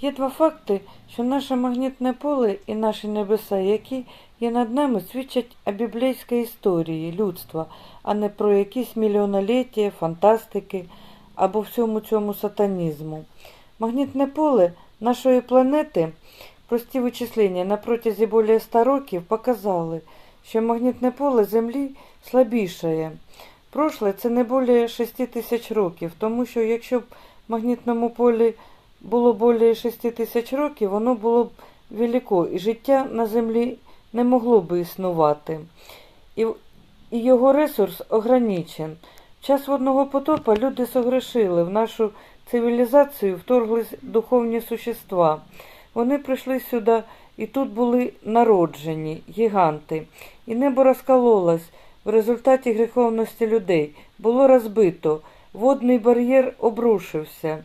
Є два факти, що наше магнітне поле і наші небеса, які є над нами, свідчать о біблійській історії людства, а не про якісь мільйоноліття, фантастики або всьому цьому сатанізму. Магнітне поле нашої планети, прості вичислення на протязі більше 100 років показали, що магнітне поле Землі слабішає. Прошле це не більше 6 тисяч років, тому що якщо б магнітному полі було більше 6 тисяч років, воно було б велико, і життя на землі не могло би існувати. І, і його ресурс ограничен. В час водного потопа люди согрешили, в нашу цивілізацію вторглись духовні существа. Вони прийшли сюди і тут були народжені, гіганти. І небо розкололось в результаті гріховності людей. Було розбито, водний бар'єр обрушився.